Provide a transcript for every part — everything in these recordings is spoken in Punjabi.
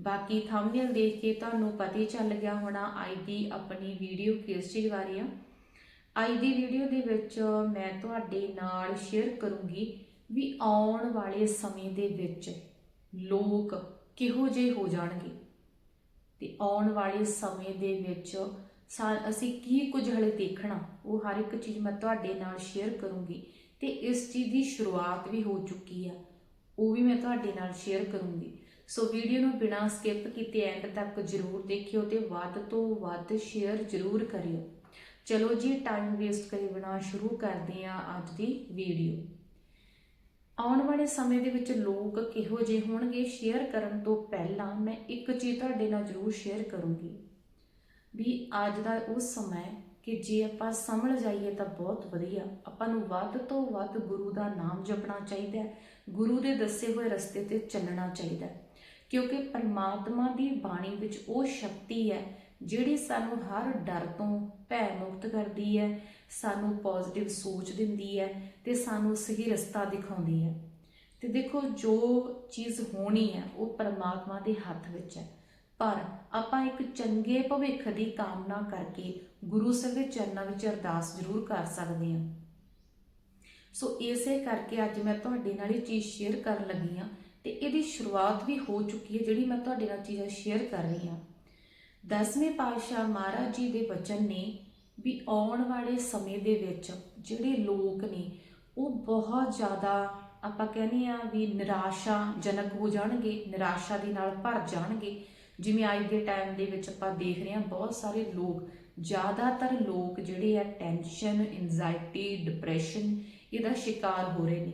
ਬਾਕੀ ਥੰਬਨੇਲ ਦੇਖ ਕੇ ਤੁਹਾਨੂੰ ਪਤਾ ਹੀ ਚੱਲ ਗਿਆ ਹੋਣਾ ਅੱਜ ਦੀ ਆਪਣੀ ਵੀਡੀਓ ਕਿਸ ਚੀਜ਼ ਬਾਰੇ ਆ। ਅੱਜ ਦੀ ਵੀਡੀਓ ਦੇ ਵਿੱਚ ਮੈਂ ਤੁਹਾਡੇ ਨਾਲ ਸ਼ੇਅਰ ਕਰੂੰਗੀ ਵੀ ਆਉਣ ਵਾਲੇ ਸਮੇਂ ਦੇ ਵਿੱਚ ਲੋਕ ਕਿਹੋ ਜਿਹੇ ਹੋ ਜਾਣਗੇ। ਤੇ ਆਉਣ ਵਾਲੇ ਸਮੇਂ ਦੇ ਵਿੱਚ ਸਾ- ਅਸੀਂ ਕੀ ਕੁਝ ਹਲੇ ਦੇਖਣਾ, ਉਹ ਹਰ ਇੱਕ ਚੀਜ਼ ਮੈਂ ਤੁਹਾਡੇ ਨਾਲ ਸ਼ੇਅਰ ਕਰੂੰਗੀ। ਤੇ ਇਸ ਚੀਜ਼ ਦੀ ਸ਼ੁਰੂਆਤ ਵੀ ਹੋ ਚੁੱਕੀ ਆ, ਉਹ ਵੀ ਮੈਂ ਤੁਹਾਡੇ ਨਾਲ ਸ਼ੇਅਰ ਕਰੂੰਗੀ। ਸੋ ਵੀਡੀਓ ਨੂੰ ਬਿਨਾਂ ਸਕਿਪ ਕੀਤੇ ਐਂਡ ਤੱਕ ਜਰੂਰ ਦੇਖਿਓ ਤੇ ਵੱਧ ਤੋਂ ਵੱਧ ਸ਼ੇਅਰ ਜਰੂਰ ਕਰਿਓ। ਚਲੋ ਜੀ ਟਾਈਮ ਵੇਸਟ ਕਰੇ ਬਿਨਾਂ ਸ਼ੁਰੂ ਕਰਦੇ ਹਾਂ ਅੱਜ ਦੀ ਵੀਡੀਓ ਆਉਣ ਵਾਲੇ ਸਮੇਂ ਦੇ ਵਿੱਚ ਲੋਕ ਕਿਹੋ ਜਿਹੇ ਹੋਣਗੇ? ਸ਼ੇਅਰ ਕਰਨ ਤੋਂ ਪਹਿਲਾਂ ਮੈਂ ਇੱਕ ਚੀਜ਼ ਤੁਹਾਡੇ ਨਾਲ ਜਰੂਰ ਸ਼ੇਅਰ ਕਰੂੰਗੀ। ਵੀ ਅੱਜ ਦਾ ਉਹ ਸਮਾਂ ਹੈ ਕਿ ਜੇ ਆਪਾਂ ਸਮਝ ਜਾਈਏ ਤਾਂ ਬਹੁਤ ਵਧੀਆ। ਆਪਾਂ ਨੂੰ ਵੱਧ ਤੋਂ ਵੱਧ ਗੁਰੂ ਦਾ ਨਾਮ ਜਪਣਾ ਚਾਹੀਦਾ ਹੈ। ਗੁਰੂ ਦੇ ਦੱਸੇ ਹੋਏ ਰਸਤੇ ਤੇ ਚੱਲਣਾ ਚਾਹੀਦਾ ਹੈ। ਕਿਉਂਕਿ ਪਰਮਾਤਮਾ ਦੀ ਬਾਣੀ ਵਿੱਚ ਉਹ ਸ਼ਕਤੀ ਹੈ, ਜਿਹੜੀ ਸਾਨੂੰ ਹਰ ਡਰ ਤੋਂ ਭੈ ਮੁਕਤ ਕਰਦੀ ਹੈ, ਸਾਨੂੰ ਪੋਜ਼ਿਟਿਵ ਸੋਚ ਦਿੰਦੀ ਹੈ ਤੇ ਸਾਨੂੰ ਸਹੀ ਰਸਤਾ ਦਿਖਾਉਂਦੀ ਹੈ। ਤੇ ਦੇਖੋ, ਜੋ ਚੀਜ਼ ਹੋਣੀ ਹੈ, ਉਹ ਪਰਮਾਤਮਾ ਦੇ ਹੱਥ ਵਿੱਚ ਹੈ। ਪਰ ਆਪਾਂ ਇੱਕ ਚੰਗੇ ਭਵਿੱਖ ਦੀ ਕਾਮਨਾ ਕਰਕੇ ਗੁਰੂ ਸਾਹਿਬ ਦੇ ਚਰਨਾਂ ਵਿੱਚ ਅਰਦਾਸ ਜ਼ਰੂਰ ਕਰ ਸਕਦੇ ਹਾਂ। ਸੋ ਇਸੇ ਕਰਕੇ ਅੱਜ ਮੈਂ ਤੁਹਾਡੇ ਨਾਲ ਇਹ ਚੀਜ਼ ਸ਼ੇਅਰ ਕਰਨ ਲੱਗੀ ਹਾਂ ਤੇ ਇਹਦੀ ਸ਼ੁਰੂਆਤ ਵੀ ਹੋ ਚੁੱਕੀ ਹੈ, ਜਿਹੜੀ ਮੈਂ ਤੁਹਾਡੇ ਨਾਲ ਚੀਜ਼ਾਂ ਸ਼ੇਅਰ ਕਰ ਰਹੀ ਹਾਂ। ਦਸਵੇਂ ਪਾਤਸ਼ਾਹ ਮਹਾਰਾਜ ਜੀ ਦੇ ਵਚਨ ਨੇ ਵੀ ਆਉਣ ਵਾਲੇ ਸਮੇਂ ਦੇ ਵਿੱਚ ਜਿਹੜੇ ਲੋਕ ਨੇ, ਉਹ ਬਹੁਤ ਜ਼ਿਆਦਾ ਆਪਾਂ ਕਹਿੰਦੇ ਆ ਵੀ ਨਿਰਾਸ਼ਾਜਨਕ ਹੋ ਜਾਣਗੇ, ਨਿਰਾਸ਼ਾ ਦੇ ਨਾਲ ਭਰ ਜਾਣਗੇ। ਜਿਵੇਂ ਅੱਜ ਦੇ ਟਾਈਮ ਦੇ ਵਿੱਚ ਆਪਾਂ ਦੇਖ ਰਹੇ ਹਾਂ ਬਹੁਤ ਸਾਰੇ ਲੋਕ, ਜ਼ਿਆਦਾਤਰ ਲੋਕ ਜਿਹੜੇ ਆ ਟੈਨਸ਼ਨ ਐਂਜ਼ਾਇਟੀ ਡਿਪਰੈਸ਼ਨ ਇਹਦਾ ਸ਼ਿਕਾਰ ਹੋ ਰਹੇ ਨੇ।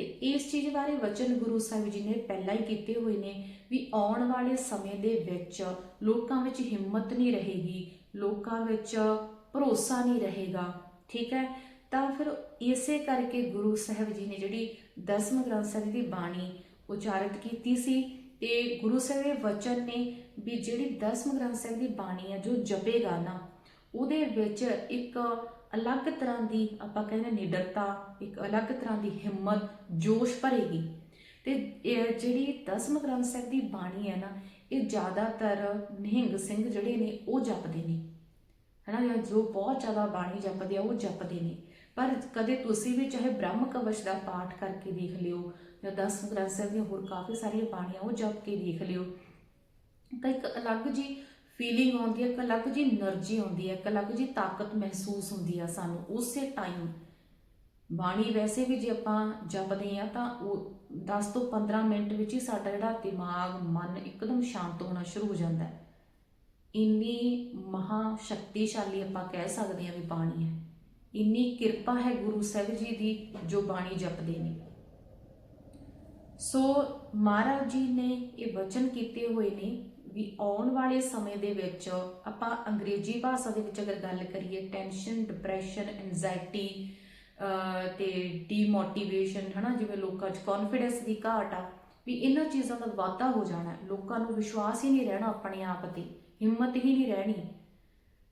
ਤੇ ਇਸ ਚੀਜ਼ ਬਾਰੇ ਵਚਨ ਗੁਰੂ ਸਾਹਿਬ ਜੀ ਨੇ ਪਹਿਲਾਂ ਹੀ ਕੀਤੇ ਹੋਏ ਨੇ ਵੀ ਆਉਣ ਵਾਲੇ ਸਮੇਂ ਦੇ ਵਿੱਚ ਲੋਕਾਂ ਵਿੱਚ ਹਿੰਮਤ ਨਹੀਂ ਰਹੇਗੀ, ਲੋਕਾਂ ਵਿੱਚ ਭਰੋਸਾ ਨਹੀਂ ਰਹੇਗਾ, ਠੀਕ ਹੈ? ਤਾਂ ਫਿਰ ਇਸੇ ਕਰਕੇ ਗੁਰੂ ਸਾਹਿਬ ਜੀ ਨੇ ਜਿਹੜੀ ਦਸਮ ਗ੍ਰੰਥ ਸਾਹਿਬ ਦੀ ਬਾਣੀ ਉਚਾਰਿਤ ਕੀਤੀ ਸੀ ਤੇ ਗੁਰੂ ਸਾਹਿਬ ਦੇ ਵਚਨ ਨੇ ਵੀ ਜਿਹੜੀ ਦਸਮ ਗ੍ਰੰਥ ਸਾਹਿਬ ਦੀ ਬਾਣੀ ਹੈ ਜੋ ਜਪੇਗਾ ਨਾ, ਉਹਦੇ ਵਿੱਚ ਇੱਕ ਅਲੱਗ ਤਰ੍ਹਾਂ ਦੀ ਆਪਾਂ ਕਹਿੰਦੇ ਨਿਡਰਤਾ, ਇੱਕ ਅਲੱਗ ਤਰ੍ਹਾਂ ਦੀ ਹਿੰਮਤ, ਜੋਸ਼ ਭਰੇਗੀ। ਤੇ ਇਹ ਜਿਹੜੀ ਦਸਮ ਗ੍ਰੰਥ ਸਾਹਿਬ ਦੀ ਬਾਣੀ ਹੈ ਨਾ, ਇਹ ਜ਼ਿਆਦਾਤਰ ਨਿਹੰਗ ਸਿੰਘ ਜਿਹੜੇ ਨੇ ਉਹ ਜਪਦੇ ਨੇ। ਹਨਾ, ਜਾਂ ਜੋ ਬਹੁਤ ਜ਼ਿਆਦਾ ਬਾਣੀ ਜਪਦੇ ਆ, ਉਹ ਜਪਦੇ ਨੇ। ਪਰ ਕਦੇ ਤੁਸੀਂ ਵੀ ਚਾਹੇ ਬ੍ਰਹਮ ਕਵਚ ਦਾ ਪਾਠ ਕਰਕੇ ਦੇਖ ਲਿਓ, ਜਾਂ ਦਸਮ ਗ੍ਰੰਥ ਸਾਹਿਬ ਦੀਆਂ ਹੋਰ ਕਾਫੀ ਸਾਰੀਆਂ ਬਾਣੀਆਂ, ਉਹ ਜਪ ਕੇ ਦੇਖ ਲਿਓ। ਤਾਂ ਇੱਕ ਅਲੱਗ ਜੀ ਫੀਲਿੰਗ ਆਉਂਦੀ ਹੈ, ਇੱਕ ਅਲੱਗ ਜੀ એનર્ਜੀ ਆਉਂਦੀ ਹੈ, ਇੱਕ ਅਲੱਗ ਜੀ ਤਾਕਤ ਮਹਿਸੂਸ ਹੁੰਦੀ ਆ ਸਾਨੂੰ। ਉਸੇ ਟਾਈਮ ਬਾਣੀ ਵੈਸੇ ਵੀ ਜੇ ਆਪਾਂ ਜਪਦੇ ਆ ਤਾਂ ਉਹ 10 ਤੋਂ 15 ਮਿੰਟ ਵਿੱਚ ਹੀ ਸਾਡਾ ਜਿਹੜਾ ਦਿਮਾਗ, ਮਨ ਇੱਕਦਮ ਸ਼ਾਂਤ ਹੋਣਾ ਸ਼ੁਰੂ ਹੋ ਜਾਂਦਾ ਹੈ। ਇੰਨੀ ਮਹਾ ਸ਼ਕਤੀਸ਼ਾਲੀ ਆਪਾਂ ਕਹਿ ਸਕਦੇ ਆ ਵੀ ਬਾਣੀ ਹੈ। ਇੰਨੀ ਕਿਰਪਾ ਹੈ ਗੁਰੂ ਸਾਹਿਬ ਜੀ ਦੀ ਜੋ ਬਾਣੀ ਜਪਦੇ ਨੇ। ਸੋ ਮਹਾਰਾਜ ਜੀ ਨੇ ਇਹ ਵਚਨ ਕੀਤੇ ਹੋਏ ਨੇ ਵੀ ਆਉਣ ਵਾਲੇ ਸਮੇਂ ਦੇ ਵਿੱਚ ਆਪਾਂ ਅੰਗਰੇਜ਼ੀ ਭਾਸ਼ਾ ਦੇ ਵਿੱਚ ਅਗਰ ਗੱਲ ਕਰੀਏ ਟੈਨਸ਼ਨ ਡਿਪਰੈਸ਼ਨ ਐਂਜ਼ਾਇਟੀ ਤੇ ਡੀਮੋਟੀਵੇਸ਼ਨ ਹਨਾ, ਜਿਵੇਂ ਲੋਕਾਂ 'ਚ ਕੌਨਫੀਡੈਂਸ ਦੀ ਘਾਟ ਆ, ਵੀ ਇਹਨਾਂ ਚੀਜ਼ਾਂ ਦਾ ਵਾਧਾ ਹੋ ਜਾਣਾ। ਲੋਕਾਂ ਨੂੰ ਵਿਸ਼ਵਾਸ ਹੀ ਨਹੀਂ ਰਹਿਣਾ ਆਪਣੇ ਆਪ ਤੇ, ਹਿੰਮਤ ਹੀ ਨਹੀਂ ਰਹਿਣੀ।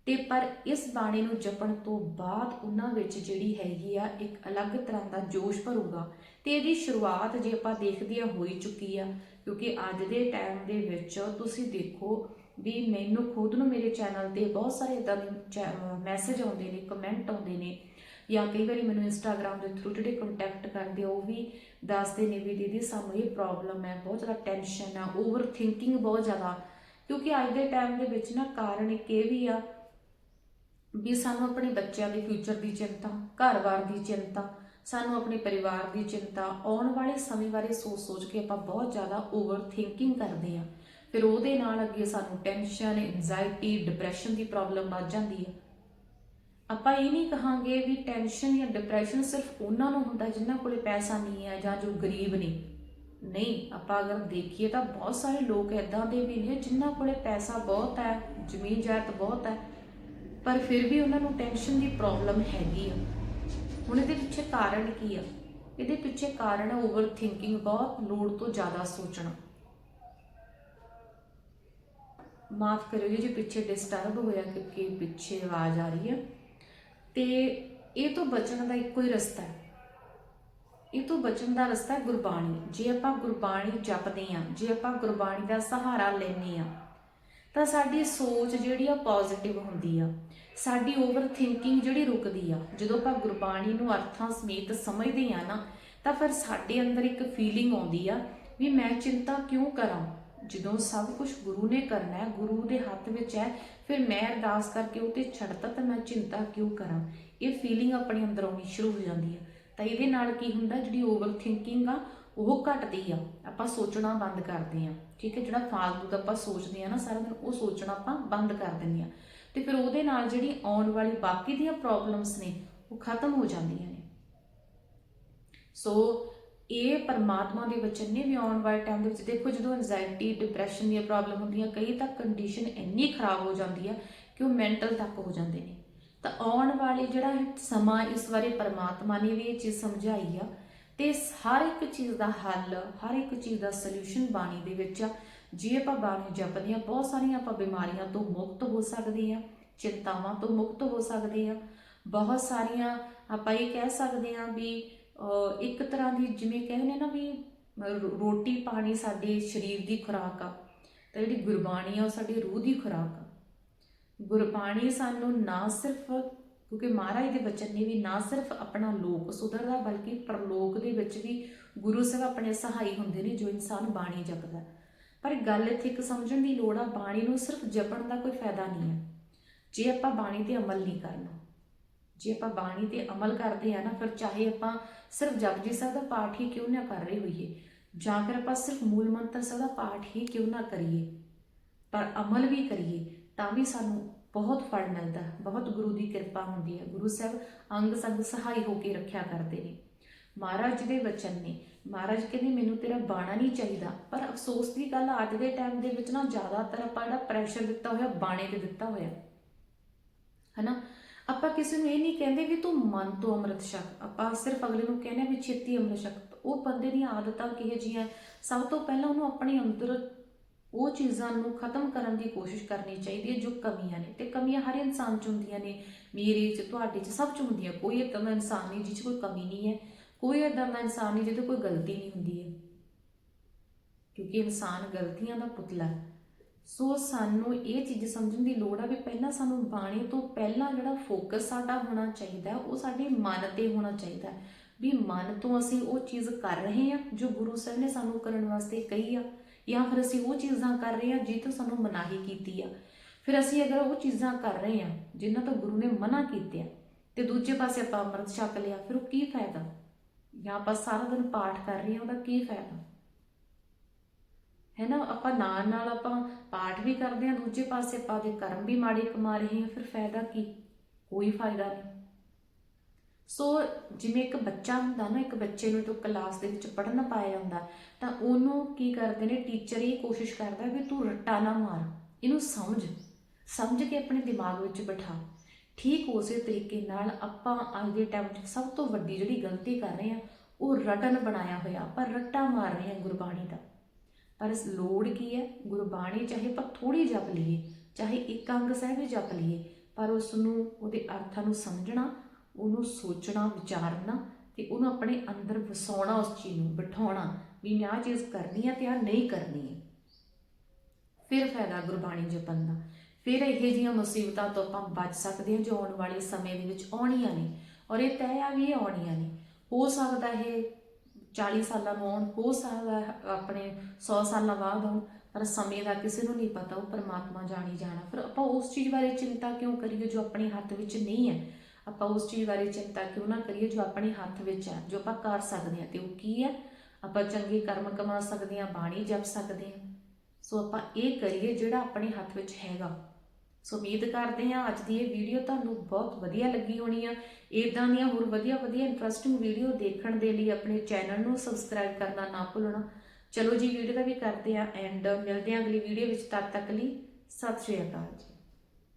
ਤੇ ਪਰ ਇਸ ਬਾਣੀ ਨੂੰ ਜਪਣ ਤੋਂ ਬਾਅਦ ਉਹਨਾਂ ਵਿੱਚ ਜਿਹੜੀ ਹੈਗੀ ਆ, ਇੱਕ ਅਲੱਗ ਤਰ੍ਹਾਂ ਦਾ ਜੋਸ਼ ਭਰੂਗਾ ਤੇ ਇਹਦੀ ਸ਼ੁਰੂਆਤ ਜੇ ਆਪਾਂ ਦੇਖਦੇ ਆ ਹੋਈ ਚੁੱਕੀ ਆ, ਕਿਉਂਕਿ ਅੱਜ ਦੇ ਟਾਈਮ ਦੇ ਵਿੱਚ ਤੁਸੀਂ ਦੇਖੋ ਵੀ ਮੈਨੂੰ ਖੁਦ ਨੂੰ ਮੇਰੇ ਚੈਨਲ ਤੇ ਬਹੁਤ ਸਾਰੇ ਇਦਾਂ ਦੇ ਮੈਸੇਜ ਆਉਂਦੇ ਨੇ ਕਮੈਂਟ ਆਉਂਦੇ ਨੇ ਜਾਂ ਕਈ ਵਾਰੀ ਮੈਨੂੰ ਇੰਸਟਾਗ੍ਰam ਦੇ ਥਰੂ ਜਿਹੜੇ ਕੰਟੈਕਟ ਕਰਦੇ ਆ, ਉਹ ਵੀ ਦੱਸਦੇ ਨੇ ਵੀ ਦੀਦੀ ਸਾਨੂੰ ਇਹ ਪ੍ਰੋਬਲਮ ਹੈ, ਬਹੁਤ ਜ਼ਿਆਦਾ ਟੈਨਸ਼ਨ ਆ ਓਵਰ ਥਿੰਕਿੰਗ ਬਹੁਤ ਜ਼ਿਆਦਾ ਕਿਉਂਕਿ ਅੱਜ ਦੇ ਟਾਈਮ ਦੇ ਵਿੱਚ ਨਾ ਕਾਰਨ ਇੱਕ ਇਹ ਵੀ ਆ ਵੀ ਸਾਨੂੰ ਆਪਣੇ ਬੱਚਿਆਂ ਦੇ ਫਿਊਚਰ ਦੀ ਚਿੰਤਾ, ਘਰ-ਬਾਰ ਦੀ ਚਿੰਤਾ, ਸਾਨੂੰ ਆਪਣੇ ਪਰਿਵਾਰ ਦੀ ਚਿੰਤਾ, ਆਉਣ ਵਾਲੇ ਸਮੇਂ ਬਾਰੇ ਸੋਚ-ਸੋਚ ਕੇ ਆਪਾਂ ਬਹੁਤ ਜ਼ਿਆਦਾ ਓਵਰ ਥਿੰਕਿੰਗ ਕਰਦੇ ਆ ਫਿਰ ਉਹਦੇ ਨਾਲ ਅੱਗੇ ਸਾਨੂੰ ਟੈਨਸ਼ਨ ਐਂਜ਼ਾਇਟੀ ਡਿਪਰੈਸ਼ਨ ਦੀ ਪ੍ਰੋਬਲਮ ਵੱਧ ਜਾਂਦੀ ਹੈ। ਆਪਾਂ ਇਹ ਨਹੀਂ ਕਹਾਂਗੇ ਵੀ ਟੈਨਸ਼ਨ ਜਾਂ ਡਿਪਰੈਸ਼ਨ ਸਿਰਫ ਉਹਨਾਂ ਨੂੰ ਹੁੰਦਾ ਜਿਨ੍ਹਾਂ ਕੋਲੇ ਪੈਸਾ ਨਹੀਂ ਹੈ ਜਾਂ ਜੋ ਗਰੀਬ ਨੇ। ਨਹੀਂ, ਆਪਾਂ ਅਗਰ ਦੇਖੀਏ ਤਾਂ ਬਹੁਤ ਸਾਰੇ ਲੋਕ ਇਦਾਂ ਦੇ ਵੀ ਨੇ ਜਿਨ੍ਹਾਂ ਕੋਲੇ ਪੈਸਾ ਬਹੁਤ ਹੈ ਜ਼ਮੀਨ ਜਾਇਦਾਦ ਬਹੁਤ ਹੈ ਪਰ ਫਿਰ ਵੀ ਉਹਨਾਂ ਨੂੰ ਟੈਨਸ਼ਨ ਦੀ ਪ੍ਰੋਬਲਮ ਹੈਗੀ ਆ। ਹੁਣ ਇਹਦੇ ਪਿੱਛੇ ਕਾਰਨ ਕੀ ਆ? ਇਹਦੇ ਪਿੱਛੇ ਕਾਰਨ ਹੈ ਓਵਰ ਥਿੰਕਿੰਗ ਬਹੁਤ ਲੋੜ ਤੋਂ ਜ਼ਿਆਦਾ ਸੋਚਣਾ। ਮਾਫ ਕਰਿਓ ਜੀ, ਜੇ ਪਿੱਛੇ ਡਿਸਟਰਬ ਹੋਇਆ ਕਿਉਂਕਿ ਪਿੱਛੇ ਆਵਾਜ਼ ਆ ਰਹੀ ਹੈ ਤੇ ਇਹ ਤੋਂ ਬਚਣ ਦਾ ਇੱਕੋ ਹੀ ਰਸਤਾ ਹੈ। ਇਹ ਤੋਂ ਬਚਣ ਦਾ ਰਸਤਾ ਹੈ ਗੁਰਬਾਣੀ। ਜੇ ਆਪਾਂ ਗੁਰਬਾਣੀ ਜਪਦੇ ਆ ਜੇ ਆਪਾਂ ਗੁਰਬਾਣੀ ਦਾ ਸਹਾਰਾ ਲੈਨੇ ਆ ਤਾਂ ਸਾਡੀ ਸੋਚ ਜਿਹੜੀ ਆ ਪੋਜ਼ਿਟਿਵ ਹੁੰਦੀ ਆ। ਸਾਡੀ ਓਵਰ ਥਿੰਕਿੰਗ ਜਿਹੜੀ ਰੁਕਦੀ ਆ, ਜਦੋਂ ਆਪਾਂ ਗੁਰਬਾਣੀ ਨੂੰ ਅਰਥਾਂ ਸਮੇਤ ਸਮਝਦੇ ਆ ਨਾ, ਤਾਂ ਫਿਰ ਸਾਡੇ ਅੰਦਰ ਇੱਕ ਫੀਲਿੰਗ ਆਉਂਦੀ ਆ ਵੀ ਮੈਂ ਚਿੰਤਾ ਕਿਉਂ ਕਰਾਂ? ਜਦੋਂ ਸਭ ਕੁਝ ਗੁਰੂ ਨੇ ਕਰਨਾ ਹੈ, ਗੁਰੂ ਦੇ ਹੱਥ ਵਿੱਚ ਹੈ, ਫਿਰ ਮੈਂ ਅਰਦਾਸ ਕਰਕੇ ਉਹ ਤੇ ਛੱਡਤਾ ਤਾਂ ਮੈਂ ਚਿੰਤਾ ਕਿਉਂ ਕਰਾਂ? ਇਹ ਫੀਲਿੰਗ ਆਪਣੇ ਅੰਦਰ ਆਉਣੀ ਸ਼ੁਰੂ ਹੋ ਜਾਂਦੀ ਹੈ ਤਾਂ ਇਹਦੇ ਨਾਲ ਕੀ ਹੁੰਦਾ, ਜਿਹੜੀ ਓਵਰ ਥਿੰਕਿੰਗ ਆ, ਉਹ ਘਟਦੀ ਆ। ਆਪਾਂ ਸੋਚਣਾ ਬੰਦ ਕਰਦੇ ਆ। ਠੀਕ ਹੈ, ਜਿਹੜਾ ਫਾਲਤੂ ਦਾ ਆਪਾਂ ਸੋਚਦੇ ਆ ਨਾ, ਸਾਰਾ ਦਿਨ ਉਹ ਸੋਚਣਾ ਆਪਾਂ ਬੰਦ ਕਰ ਦਿੰਦੇ ਆ। ਤੇ ਫਿਰ ਉਹਦੇ ਨਾਲ ਜਿਹੜੀ ਆਉਣ ਵਾਲੀ ਬਾਕੀ ਦੀਆਂ ਪ੍ਰੋਬਲਮਸ ਨੇ, ਉਹ ਖਤਮ ਹੋ ਜਾਂਦੀਆਂ ਨੇ। ਸੋ ਇਹ ਪਰਮਾਤਮਾ ਦੇ ਵਚਨ ਨੇ ਵੀ ਆਉਣ ਵਾਲੇ ਟਾਈਮ ਦੇ ਵਿੱਚ। ਦੇਖੋ, ਜਦੋਂ ਐਂਜ਼ਾਇਟੀ ਡਿਪਰੈਸ਼ਨ ਦੀਆਂ ਪ੍ਰੋਬਲਮ ਹੁੰਦੀਆਂ, ਕਈ ਤਾਂ ਕੰਡੀਸ਼ਨ ਇੰਨੀ ਖਰਾਬ ਹੋ ਜਾਂਦੀ ਆ ਕਿ ਉਹ ਮੈਂਟਲ ਤੱਕ ਹੋ ਜਾਂਦੇ ਨੇ। ਤਾਂ ਆਉਣ ਵਾਲੇ ਜਿਹੜਾ ਸਮਾਂ ਇਸ ਬਾਰੇ ਪਰਮਾਤਮਾ ਨੇ ਵੀ ਇਹ ਚੀਜ਼ ਸਮਝਾਈ ਆ ਤੇ ਹਰ ਇੱਕ ਚੀਜ਼ ਦਾ ਹੱਲ, ਹਰ ਇੱਕ ਚੀਜ਼ ਦਾ ਸੋਲੂਸ਼ਨ ਬਾਣੀ ਦੇ ਵਿੱਚ ਆ। ਜੇ ਆਪਾਂ ਬਾਣੀ ਜਪਦੇ ਆ ਬਹੁਤ ਸਾਰੀਆਂ ਆਪਾਂ ਬਿਮਾਰੀਆਂ ਤੋਂ ਮੁਕਤ ਹੋ ਸਕਦੇ ਆ ਚਿੰਤਾਵਾਂ ਤੋਂ ਮੁਕਤ ਹੋ ਸਕਦੇ ਆ ਬਹੁਤ ਸਾਰੀਆਂ ਆਪਾਂ ਇਹ ਕਹਿ ਸਕਦੇ ਆ ਵੀ ਅਹ, ਇੱਕ ਤਰ੍ਹਾਂ ਦੀ ਜਿਵੇਂ ਕਹਿੰਦੇ ਨਾ ਵੀ ਰੋਟੀ ਪਾਣੀ ਸਾਡੇ ਸਰੀਰ ਦੀ ਖੁਰਾਕ ਆ ਤਾਂ ਜਿਹੜੀ ਗੁਰਬਾਣੀ ਆ ਉਹ ਸਾਡੀ ਰੂਹ ਦੀ ਖੁਰਾਕ ਆ। ਗੁਰਬਾਣੀ ਸਾਨੂੰ ਨਾ ਸਿਰਫ ਕਿਉਂਕਿ ਮਹਾਰਾਜ ਦੇ ਬਚਨ ਨੇ ਵੀ ਨਾ ਸਿਰਫ ਆਪਣਾ ਲੋਕ ਸੁਧਰਦਾ ਬਲਕਿ ਪਰਲੋਕ ਦੇ ਵਿੱਚ ਵੀ ਗੁਰੂ ਸਾਹਿਬ ਆਪਣੇ ਸਹਾਈ ਹੁੰਦੇ ਨੇ ਜੋ ਇਨਸਾਨ ਬਾਣੀ ਜਪਦਾ। ਪਰ ਗੱਲ ਇੱਥੇ ਇੱਕ ਸਮਝਣ ਦੀ ਲੋੜ ਆ, ਬਾਣੀ ਨੂੰ ਸਿਰਫ ਜਪਣ ਦਾ ਕੋਈ ਫਾਇਦਾ ਨਹੀਂ ਹੈ। ਜੇ ਆਪਾਂ ਬਾਣੀ ਤੇ ਅਮਲ ਨਹੀਂ ਕਰਨਾ, ਜੇ ਆਪਾਂ ਬਾਣੀ ਤੇ ਅਮਲ ਕਰਦੇ ਆ ਨਾ, ਫਿਰ ਚਾਹੇ ਆਪਾਂ ਸਿਰਫ ਜਪਜੀ ਸਾਹਿਬ ਦਾ ਪਾਠ ਹੀ ਕਿਉਂ ਨਾ ਕਰ ਰਹੇ ਹੋਈਏ? ਜਾਂ ਫਿਰ ਆਪਾਂ ਸਿਰਫ ਮੂਲ ਮੰਤਰ ਸਾਹਿਬ ਦਾ ਪਾਠ ਹੀ ਕਿਉਂ ਨਾ ਕਰੀਏ? ਪਰ ਅਮਲ ਵੀ ਕਰੀਏ, ਤਾਂ ਵੀ ਸਾਨੂੰ ਬਹੁਤ ਫਲ ਮਿਲਦਾ, ਬਹੁਤ ਗੁਰੂ ਦੀ ਕਿਰਪਾ ਹੁੰਦੀ ਹੈ। ਗੁਰੂ ਸਾਹਿਬ ਅੰਗ ਸੰਗ ਸਹਾਈ ਹੋ ਕੇ ਰੱਖਿਆ ਕਰਦੇ ਨੇ। ਮਹਾਰਾਜ ਦੇ ਵਚਨ ਨੇ। ਮਹਾਰਾਜ ਕਹਿੰਦੇ, ਮੈਨੂੰ ਤੇਰਾ ਬਾਣਾ ਨਹੀਂ ਚਾਹੀਦਾ। ਪਰ ਅਫਸੋਸ ਦੀ ਗੱਲ ਅੱਜ ਦੇ ਟਾਈਮ ਦੇ ਵਿੱਚ ਨਾ ਜ਼ਿਆਦਾਤਰ ਆਪਾਂ ਜਿਹੜਾ ਪ੍ਰੈਸ਼ਰ ਦਿੱਤਾ ਹੋਇਆ, ਬਾਣੇ ਤੇ ਦਿੱਤਾ ਹੋਇਆ। ਹਨਾ? ਆਪਾਂ ਕਿਸੇ ਨੂੰ ਇਹ ਨਹੀਂ ਕਹਿੰਦੇ ਵੀ ਤੂੰ ਮਨ ਤੋਂ ਅੰਮ੍ਰਿਤ ਛਕ। ਆਪਾਂ ਸਿਰਫ ਅਗਲੇ ਨੂੰ ਕਹਿੰਦੇ ਹਾਂ ਵੀ ਛੇਤੀ ਅੰਮ੍ਰਿਤ ਛਕ। ਉਹ ਬੰਦੇ ਦੀਆਂ ਆਦਤਾਂ ਕਿਹੋ ਜਿਹੀਆਂ? ਸਭ ਤੋਂ ਪਹਿਲਾਂ ਉਹਨੂੰ ਆਪਣੇ ਅੰਦਰ ਉਹ ਚੀਜ਼ਾਂ ਨੂੰ ਖਤਮ ਕਰਨ ਦੀ ਕੋਸ਼ਿਸ਼ ਕਰਨੀ ਚਾਹੀਦੀ ਹੈ ਜੋ ਕਮੀਆਂ ਨੇ। ਤੇ ਕਮੀਆਂ ਹਰ ਇਨਸਾਨ 'ਚ ਹੁੰਦੀਆਂ ਨੇ। ਮੇਰੇ 'ਚ ਤੁਹਾਡੇ 'ਚ ਸਭ 'ਚ ਹੁੰਦੀਆਂ ਕੋਈ ਇੱਕ ਇਨਸਾਨ ਨਹੀਂ ਜਿਸ 'ਚ ਕੋਈ ਕਮੀ ਨਹੀਂ ਹੈ। ਕੋਈ ਏਦਾਂ ਦਾ ਇਨਸਾਨ ਨਹੀਂ ਜਿਹਦੇ ਕੋਈ ਗਲਤੀ ਨਹੀਂ ਹੁੰਦੀ ਹੈ। ਕਿਉਂਕਿ ਇਨਸਾਨ ਗਲਤੀਆਂ ਦਾ ਪੁਤਲਾ ਹੈ। ਸੋ ਸਾਨੂੰ ਇਹ ਚੀਜ਼ ਸਮਝਣ ਦੀ ਲੋੜ ਆ ਵੀ ਪਹਿਲਾਂ ਸਾਨੂੰ ਬਾਣੀ ਤੋਂ ਪਹਿਲਾਂ ਜਿਹੜਾ ਫੋਕਸ ਸਾਡਾ ਹੋਣਾ ਚਾਹੀਦਾ ਉਹ ਸਾਡੇ ਮਨ ਤੇ ਹੋਣਾ ਚਾਹੀਦਾ ਵੀ ਮਨ ਤੋਂ ਅਸੀਂ ਉਹ ਚੀਜ਼ ਕਰ ਰਹੇ ਹਾਂ ਜੋ ਗੁਰੂ ਸਾਹਿਬ ਨੇ ਸਾਨੂੰ ਕਰਨ ਵਾਸਤੇ ਕਹੀ ਆ, ਜਾਂ ਫਿਰ ਅਸੀਂ ਉਹ ਚੀਜ਼ਾਂ ਕਰ ਰਹੇ ਹਾਂ ਜਿਹ ਤੋਂ ਸਾਨੂੰ ਮਨਾਹੀ ਕੀਤੀ ਆ। ਫਿਰ ਅਸੀਂ ਅਗਰ ਉਹ ਚੀਜ਼ਾਂ ਕਰ ਰਹੇ ਹਾਂ, ਜਿਨ੍ਹਾਂ ਤੋਂ ਗੁਰੂ ਨੇ ਮਨਾ ਕੀਤੇ ਆ, ਤੇ ਦੂਜੇ ਪਾਸੇ ਆਪਾਂ ਅੰਮ੍ਰਿਤ ਛਕ ਲਿਆ, ਫਿਰ ਉਹ ਕੀ ਫਾਇਦਾ? ਜਾਂ ਆਪਾਂ ਸਾਰਾ ਦਿਨ ਪਾਠ ਕਰ ਰਹੇ ਹਾਂ, ਉਹਦਾ ਕੀ ਫਾਇਦਾ? ਹੈ ਨਾ, ਆਪਾਂ ਨਾਲ ਨਾਲ ਆਪਾਂ ਪਾਠ ਵੀ ਕਰਦੇ ਹਾਂ, ਦੂਜੇ ਪਾਸੇ ਆਪਾਂ ਦੇ ਕਰਮ ਵੀ ਮਾੜੇ ਕਮਾ ਰਹੇ ਹਾਂ, ਫਿਰ ਫਾਇਦਾ ਕੀ? ਕੋਈ ਫਾਇਦਾ ਨਹੀਂ। ਸੋ ਜਿਵੇਂ ਇੱਕ ਬੱਚਾ ਹੁੰਦਾ ਨਾ, ਇੱਕ ਬੱਚੇ ਨੂੰ ਤੋਂ ਕਲਾਸ ਦੇ ਵਿੱਚ ਪੜ੍ਹਨ ਪਾਇਆ ਜਾਂਦਾ ਤਾਂ ਉਹਨੂੰ ਕੀ ਕਰਦੇ ਨੇ ਟੀਚਰ ਇਹ ਕੋਸ਼ਿਸ਼ ਕਰਦਾ ਵੀ ਤੂੰ ਰੱਟਾ ਨਾ ਮਾਰ, ਇਹਨੂੰ ਸਮਝ ਸਮਝ ਕੇ ਆਪਣੇ ਦਿਮਾਗ ਵਿੱਚ ਬਿਠਾ। ਠੀਕ ਉਸੇ ਤਰੀਕੇ ਨਾਲ ਆਪਾਂ ਅੱਜ ਦੇ ਟਾਈਮ 'ਚ ਸਭ ਤੋਂ ਵੱਡੀ ਜਿਹੜੀ ਗਲਤੀ ਕਰ ਰਹੇ ਹਾਂ ਉਹ ਰਟਨ ਬਣਾਇਆ ਹੋਇਆ ਪਰ ਰੱਟਾ ਮਾਰ ਰਹੇ ਹਾਂ ਗੁਰਬਾਣੀ ਦਾ। ਪਰ ਇਸ ਲੋੜ ਕੀ ਹੈ? ਗੁਰਬਾਣੀ ਚਾਹੇ ਆਪਾਂ ਥੋੜੀ ਜਪ ਲਈਏ, ਚਾਹੇ ਇੱਕ ਅੰਗ ਸਾਹਿਬ ਜਪ ਲਈਏ, ਪਰ ਉਸ ਨੂੰ, ਉਹਦੇ ਅਰਥਾਂ ਨੂੰ ਸਮਝਣਾ, ਉਹਨੂੰ ਸੋਚਣਾ, ਵਿਚਾਰਨਾ ਤੇ ਉਹਨੂੰ ਆਪਣੇ ਅੰਦਰ ਵਸਾਉਣਾ, ਉਸ ਚੀਜ਼ ਨੂੰ, ਬਿਠਾਉਣਾ ਵੀ ਮੈਂ ਆਹ ਚੀਜ਼ ਕਰਨੀ ਹੈ ਤੇ ਆਹ ਨਹੀਂ ਕਰਨੀ ਹੈ। ਫਿਰ ਫਾਇਦਾ ਗੁਰਬਾਣੀ ਜਪਣ ਦਾ। ਫਿਰ ਇਹ ਜਿਹੀਆਂ ਮੁਸੀਬਤਾਂ ਤੋਂ ਆਪਾਂ ਬਚ ਸਕਦੇ ਹਾਂ ਜੋ ਆਉਣ ਵਾਲੇ ਸਮੇਂ ਦੇ ਵਿੱਚ ਆਉਣੀਆਂ ਨੇ। ਔਰ ਇਹ ਤੈਅ ਆ ਵੀ ਆਉਣੀਆਂ ਨੇ। ਹੋ ਸਕਦਾ ਇਹ 40 ਸਾਲਾਂ ਨੂੰ ਆਉਣ, ਹੋ ਸਕਦਾ ਆਪਣੇ 100 ਸਾਲਾਂ ਬਾਅਦ ਆਉਣ, ਪਰ ਸਮੇਂ ਦਾ ਕਿਸੇ ਨੂੰ ਨਹੀਂ ਪਤਾ, ਉਹ ਪਰਮਾਤਮਾ ਜਾਣੀ ਜਾਣਾ। ਫਿਰ ਆਪਾਂ ਉਸ ਚੀਜ਼ ਬਾਰੇ ਚਿੰਤਾ ਕਿਉਂ ਕਰੀਏ ਜੋ ਆਪਣੇ ਹੱਥ ਵਿੱਚ ਨਹੀਂ ਹੈ? ਆਪਾਂ ਉਸ ਚੀਜ਼ ਬਾਰੇ ਚਿੰਤਾ ਕਿਉਂ ਨਾ ਕਰੀਏ ਜੋ ਆਪਣੇ ਹੱਥ ਵਿੱਚ ਹੈ, ਜੋ ਆਪਾਂ ਕਰ ਸਕਦੇ ਹਾਂ ਤੇ ਉਹ ਕੀ ਹੈ? ਆਪਾਂ ਚੰਗੇ ਕਰਮ ਕਮਾ ਸਕਦੇ ਹਾਂ, ਬਾਣੀ ਜਪ ਸਕਦੇ ਹਾਂ। ਸੋ ਆਪਾਂ ਇਹ ਕਰੀਏ ਜਿਹੜਾ ਆਪਣੇ ਹੱਥ ਵਿੱਚ ਹੈਗਾ। ਸੋ ਉਮੀਦ ਕਰਦੇ ਹਾਂ ਅੱਜ ਦੀ ਇਹ ਵੀਡੀਓ ਤੁਹਾਨੂੰ ਬਹੁਤ ਵਧੀਆ ਲੱਗੀ ਹੋਣੀ ਆ। ਇਦਾਂ ਦੀਆਂ ਹੋਰ ਵਧੀਆ ਵਧੀਆ ਇੰਟਰਸਟਿੰਗ ਵੀਡੀਓ ਦੇਖਣ ਦੇ ਲਈ ਆਪਣੇ ਚੈਨਲ ਨੂੰ ਸਬਸਕ੍ਰਾਈਬ ਕਰਨਾ ਨਾ ਭੁੱਲਣਾ। ਚਲੋ ਜੀ ਵੀਡੀਓ ਦਾ ਵੀ ਕਰਦੇ ਆ ਐਂਡ ਮਿਲਦੇ ਹਾਂ ਅਗਲੀ ਵੀਡੀਓ ਵਿੱਚ। ਤਦ ਤੱਕ ਲਈ ਸਤਿ ਸ਼੍ਰੀ ਅਕਾਲ ਜੀ।